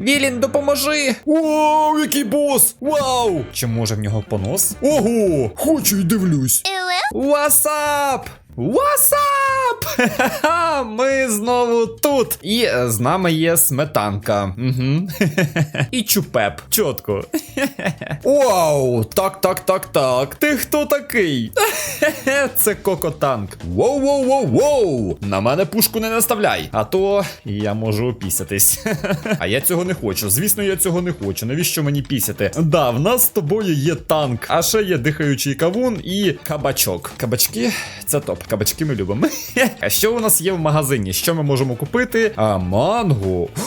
Вілін, допоможи! Вау, який бос! Вау! Чи може в нього понос? Ого! Хочу й дивлюсь. Васап! Васап! Ми знову тут. І е, з нами є сметанка. Угу. І чупеп. Чотко. Вау! Так, так, так, так. Ти хто такий? Це Кокотанк. Воу, воу, воу, воу! На мене пушку не наставляй. А то я можу опісятись. А я цього не хочу. Звісно, я цього не хочу. Навіщо мені пісяти? Да, в нас з тобою є танк, а ще є дихаючий кавун і кабачок. Кабачки це топ. Кабачки ми любимо. А що у нас є в магазині? Що ми можемо купити? А манго.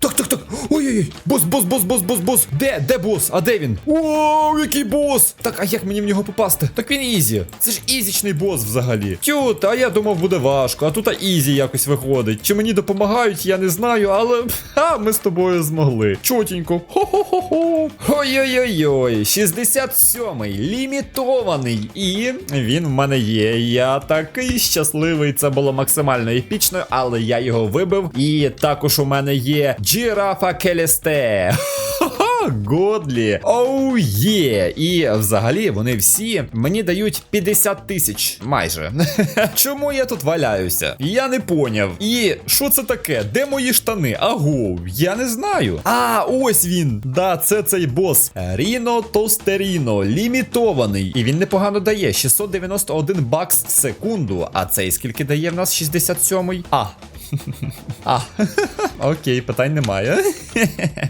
Так, так, так. Ой-ой-ой. Бос, бос, бос, бос, бос, бос. Де? Де бос? А де він? Вау, який бос! Так, а як мені в нього попасти? Так він ізі. Це ж ізічний бос взагалі. Тют, а я думав, буде важко, а тут а ізі якось виходить. Чи мені допомагають, я не знаю, але ха, ми з тобою змогли. Чотенько. Хо-хо-хо-хо. Ой-ой-ой-ой. 67-й, лімітований. І він в мене є. Я такий щасливий. Це було максимально епічно, але я його вибив. І також у мене є Джірафа Келесте. Ха-ха, Годлі. Оу є. І взагалі вони всі мені дають 50 тисяч. Майже. Чому я тут валяюся? Я не поняв. І що це таке? Де мої штани? Агов, я не знаю. А, ось він. Да, це цей бос. Ріно Тостеріно, лімітований. І він непогано дає 691 бакс в секунду. А цей скільки дає в нас 67-й? А. А, окей, питань немає.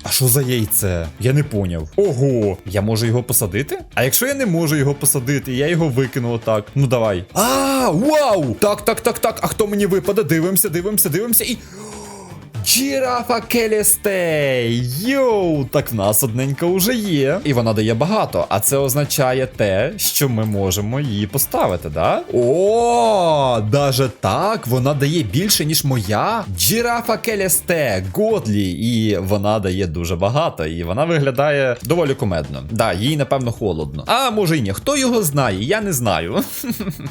А що за яйце? Я не поняв. Ого, я можу його посадити? А якщо я не можу його посадити, я його викину отак. Ну давай. А, вау! Так, так, так, так. А хто мені випаде? Дивимося, дивимося, дивимося і. Джірафа Келестей! Йоу, так в нас одненька уже є. І вона дає багато. А це означає те, що ми можемо її поставити, да? О, даже так, вона дає більше, ніж моя. Джірафа Келесте, Годлі. І вона дає дуже багато. І вона виглядає доволі кумедно. Да, їй, напевно, холодно. А може й ні. Хто його знає? Я не знаю.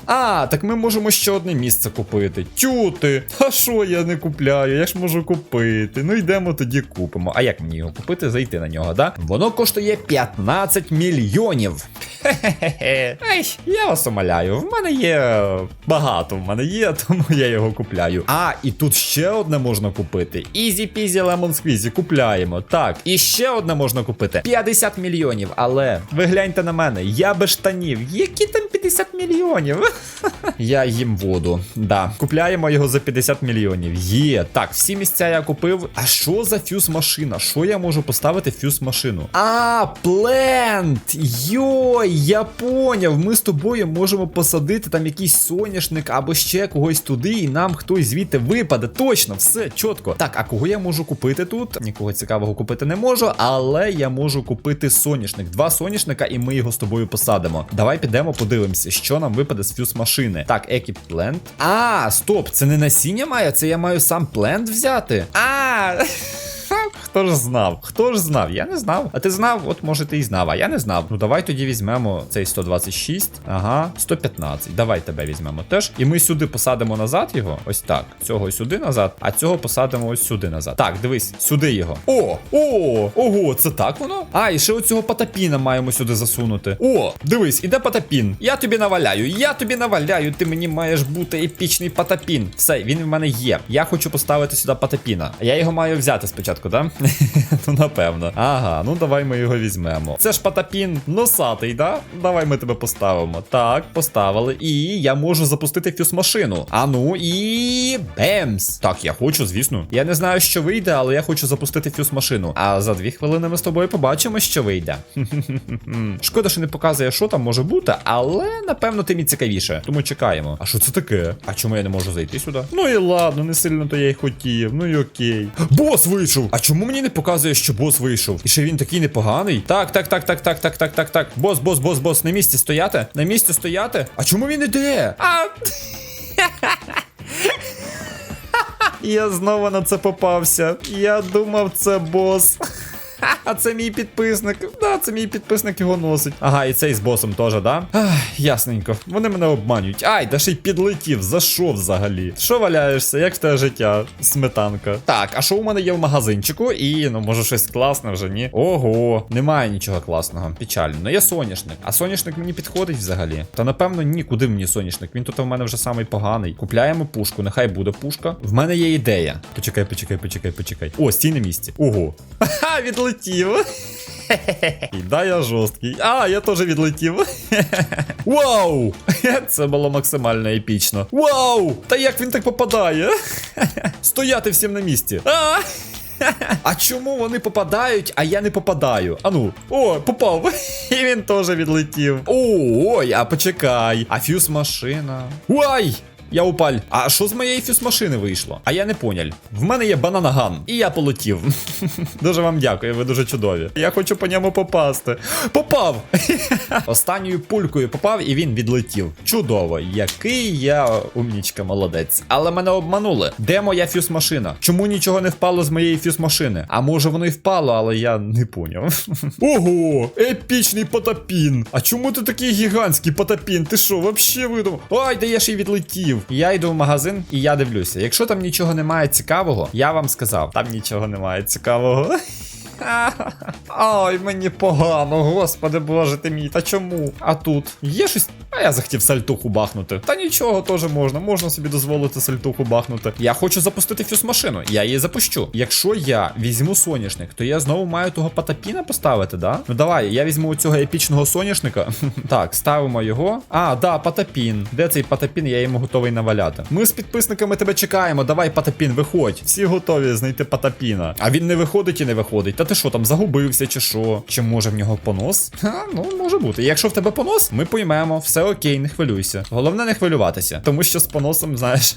А, так ми можемо ще одне місце купити. Тюти. А що я не купляю? Я ж можу купити. Ну йдемо тоді купимо. А як мені його купити? Зайти на нього, да? Воно коштує 15 мільйонів. Хе-хе-хе. Ай, я вас умоляю. В мене є багато, в мене є, тому я його купляю. А, і тут ще одне можна купити. Ізі пізі лемон сквізі, купляємо. Так, і ще одне можна купити. 50 мільйонів. Але ви гляньте на мене, я без штанів. Які там 50 мільйонів? Я їм воду. Да. Купляємо його за 50 мільйонів. Є. Так, всі місця я купив. А що за фюз машина? Що я можу поставити фюз машину? А, плент! Йой, я поняв. Ми з тобою можемо посадити там якийсь соняшник або ще когось туди, і нам хтось звідти випаде. Точно, все чітко. Так, а кого я можу купити тут? Нікого цікавого купити не можу, але я можу купити соняшник. Два соняшника, і ми його з тобою посадимо. Давай підемо, подивимося, що нам випаде з фюз машини. Так, екіп плент. А, стоп, це не насіння має, це я маю сам плент взяти. А. Хто ж знав? Хто ж знав? Я не знав. А ти знав? От може ти і знав, а я не знав. Ну давай тоді візьмемо цей 126. Ага, 115. Давай тебе візьмемо теж. І ми сюди посадимо назад його. Ось так. Цього сюди назад, а цього посадимо ось сюди назад. Так, дивись, сюди його. О! О! Ого, це так воно? А, і ще оцього потапіна маємо сюди засунути. О, дивись, іде потапін. Я тобі наваляю, я тобі наваляю. Ти мені маєш бути епічний потапін. Все, він в мене є. Я хочу поставити сюди потапіна. Я його маю взяти спочатку, да? ну напевно. Ага, ну давай ми його візьмемо. Це ж потапін носатий, да? Давай ми тебе поставимо. Так, поставили. І я можу запустити фюз машину. А ну і. Бемс. Так, я хочу, звісно. Я не знаю, що вийде, але я хочу запустити фюз машину. А за дві хвилини ми з тобою побачимо, що вийде. Шкода, що не показує, що там може бути, але напевно тим і цікавіше. Тому чекаємо. А що це таке? А чому я не можу зайти сюди? Ну і ладно, не сильно то я й хотів. Ну і окей. Бос вийшов! А чому мені не показує, що бос вийшов? І що він такий непоганий. Так, так, так, так, так, так, так, так, так. Бос, бос, бос, бос, на місці стояти? На місці стояти? А чому він іде? А. Я знову на це попався. Я думав, це бос. А це мій підписник. Да, це мій підписник його носить. Ага, і цей з босом теж, да? Ах, ясненько. Вони мене обманюють. Ай, да ще й підлетів. За що взагалі? Що валяєшся? Як в тебе життя? Сметанка. Так, а що у мене є в магазинчику? І ну може щось класне вже, ні? Ого, немає нічого класного. Печально. Ну є соняшник. А соняшник мені підходить взагалі. Та напевно ні, куди мені соняшник? Він тут у мене вже самий поганий. Купляємо пушку, нехай буде пушка. В мене є ідея. Почекай, почекай, почекай, почекай. О, стій на місці. Ого. Ха, відлетів. І Да, я жорсткий. А, я теж відлетів. Вау! Це було максимально епічно. Вау! Та як він так попадає? Стояти всім на місці. А! А чому вони попадають, а я не попадаю? Ану, о, попав. І він теж відлетів. Ой, а почекай. А фюз машина. Ой! Я упаль. А що з моєї фюз машини вийшло? А я не понял. В мене є бананаган, і я полетів. дуже вам дякую, ви дуже чудові. Я хочу по ньому попасти. Попав! Останньою пулькою попав і він відлетів. Чудово, який я умнічка, молодець. Але мене обманули. Де моя фюз машина? Чому нічого не впало з моєї фюз машини? А може воно і впало, але я не поняв. Ого, епічний потапін. А чому ти такий гігантський потапін? Ти що, вообще видумав? Ай, де я ще й відлетів. Я йду в магазин і я дивлюся. Якщо там нічого немає цікавого, я вам сказав, там нічого немає цікавого. Ай, мені погано, господи боже ти мій, та чому? А тут є щось? А я захотів сальтуху бахнути. Та нічого теж можна, можна собі дозволити сальтуху бахнути. Я хочу запустити фюз машину, я її запущу. Якщо я візьму соняшник, то я знову маю того патапіна поставити, да? Ну давай, я візьму цього епічного соняшника. так, ставимо його. А, да, патапін. Де цей патапін? Я йому готовий наваляти. Ми з підписниками тебе чекаємо. Давай, патапін, виходь. Всі готові знайти патапіна. А він не виходить і не виходить. Та ти що там загубився чи що? Чи може в нього понос? Ха, ну може бути. Якщо в тебе понос, ми поймемо, все окей, не хвилюйся. Головне не хвилюватися, тому що з поносом, знаєш,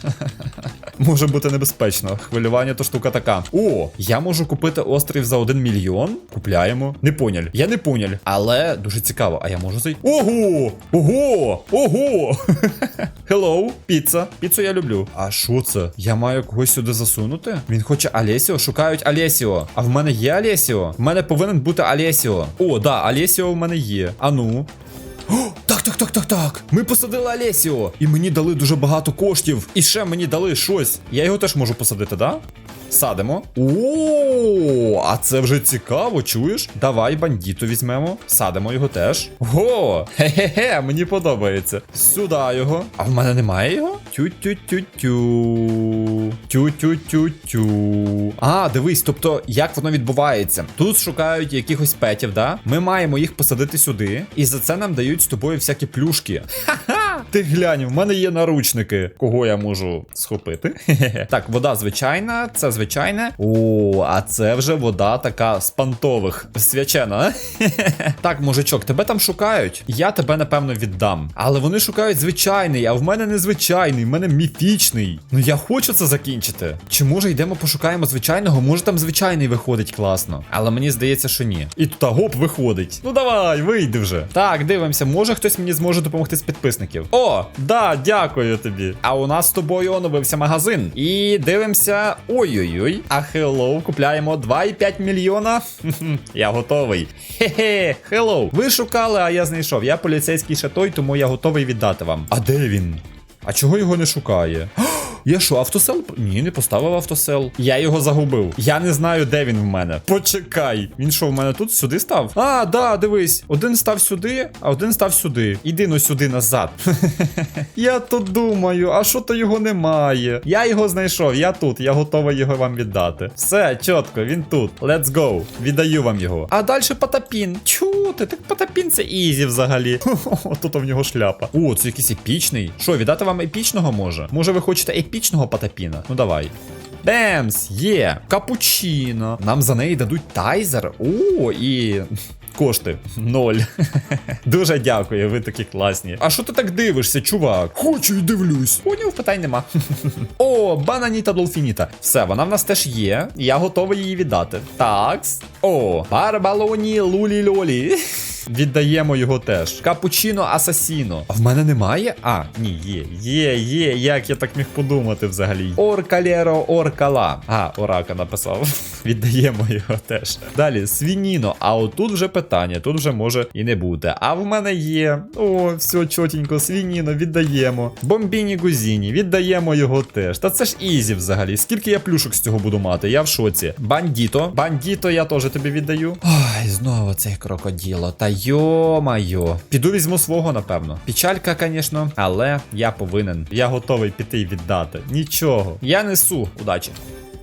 може бути небезпечно. Хвилювання то штука така. О, я можу купити острів за 1 мільйон. Купляємо. Не понял. Я не понял. Але дуже цікаво. А я можу зайти. Ого! Ого! Ого! Hello, піца. Піцу я люблю. А що це? Я маю когось сюди засунути? Він хоче Алесіо? Шукають Алесіо. А в мене є Алесіо? В мене повинен бути Алесіо. О, да, Алесіо в мене є. А ну. О, так, так, так, так, так. Ми посадили Алесіо. І мені дали дуже багато коштів. І ще мені дали щось. Я його теж можу посадити, да? Садимо. О, а це вже цікаво, чуєш? Давай бандіту візьмемо. Садимо його теж. Го! Хе-хе-хе, мені подобається. Сюди його. А в мене немає його? Тю-тю-тю-тю. Тю-тю-тю-тю. А, дивись, тобто, як воно відбувається. Тут шукають якихось петів, да? Ми маємо їх посадити сюди, і за це нам дають з тобою всякі плюшки. Ха-ха! Ти глянь, в мене є наручники. Кого я можу схопити? Так, вода звичайна, це звичайне. О, а це вже вода така з пантових. Свячена. Так, мужичок, тебе там шукають. Я тебе напевно віддам. Але вони шукають звичайний, а в мене не звичайний, в мене міфічний. Ну я хочу це закінчити. Чи може йдемо пошукаємо звичайного? Може там звичайний виходить класно. Але мені здається, що ні. І тут гоп виходить. Ну давай, вийди вже. Так, дивимося, може хтось мені зможе допомогти з підписників. О, да, дякую тобі. А у нас з тобою оновився магазин. І дивимося. Ой-ой-ой. А хеллоу, купляємо 2,5 мільйона. Я готовий. Хе-хе, хеллоу. Ви шукали, а я знайшов. Я поліцейський шатой, тому я готовий віддати вам. А де він? А чого його не шукає? Я що, автосел? Ні, не поставив автосел. Я його загубив. Я не знаю, де він в мене. Почекай. Він що, в мене тут сюди став? А, да, дивись. Один став сюди, а один став сюди. Іди ну сюди назад. я тут думаю, а що то його немає? Я його знайшов, я тут, я готовий його вам віддати. Все, чітко, він тут. Let's go. Віддаю вам його. А далі Потапін. Чути, так Потапін це ізі взагалі. Тут в нього шляпа. О, це якийсь епічний. Що, віддати вам епічного може? Може ви хочете епічного Потапіна? Ну давай. Бемс, є, капучино. Нам за неї дадуть тайзер. О, і. Кошти ноль. Дуже дякую, ви такі класні. А що ти так дивишся, чувак? Хочу і дивлюсь. Поняв, питань нема. О, бананіта долфініта. Все, вона в нас теж є. Я готовий її віддати. Такс. О, барбалоні лулі лолі. Віддаємо його теж. Капучино асасіно. А в мене немає? А, ні, є, є, є. Як я так міг подумати взагалі? Оркалєро оркала. А, Орака написав. Віддаємо його теж. Далі, свініно. А отут вже питання, тут вже може і не бути. А в мене є. О, все чотенько, свініно, віддаємо. Бомбіні гузіні, віддаємо його теж. Та це ж ізі взагалі. Скільки я плюшок з цього буду мати? Я в шоці. Бандіто. Бандіто я теж тобі віддаю. Ой, знову цей крокоділо. Та йо-майо. Піду візьму свого, напевно. Печалька, звісно, але я повинен. Я готовий піти і віддати. Нічого. Я несу. Удачі.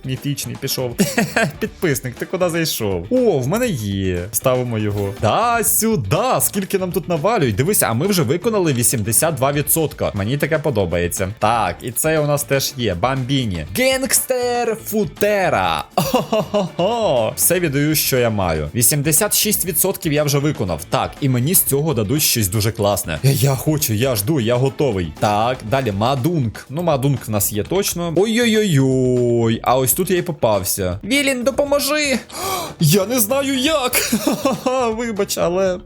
Міфічний пішов. Підписник, ти куди зайшов? О, в мене є. Ставимо його. Да, сюди. Скільки нам тут навалюють? Дивися, а ми вже виконали 82%. Мені таке подобається. Так, і це у нас теж є. Бамбіні. Генгстер Футера. О-хо-хо-хо. Все віддаю, що я маю. 86% я вже виконав. Так, і мені з цього дадуть щось дуже класне. Я, хочу, я жду, я готовий. Так, далі Мадунк. Ну, Мадунк в нас є точно. Ой-ой-ой-ой. А ось тут я і попався. Вілін, допоможи! Я не знаю як. Вибач, але.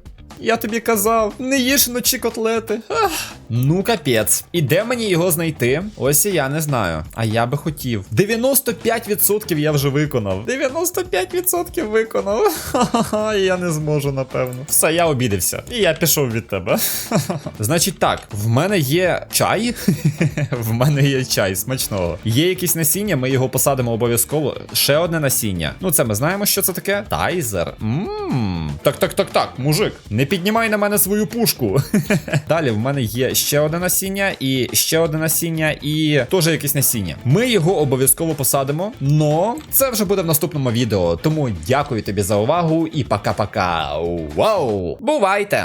Я тобі казав, не їж вночі котлети. Ах. Ну, капець. І де мені його знайти? Ось і я не знаю. А я би хотів. 95% я вже виконав. 95% виконав. Ха-ха-ха, я не зможу, напевно. Все, я обідався. І я пішов від тебе. Значить так, в мене є чай. в мене є чай смачного. Є якісь насіння, ми його посадимо обов'язково. Ще одне насіння. Ну, це ми знаємо, що це таке. Тайзер. Ммм. Так, так, так, так, мужик. Не піднімай на мене свою пушку. Далі в мене є ще одне насіння, і ще одне насіння, і теж якесь насіння. Ми його обов'язково посадимо, но це вже буде в наступному відео. Тому дякую тобі за увагу і пока-пока. Вау! Бувайте!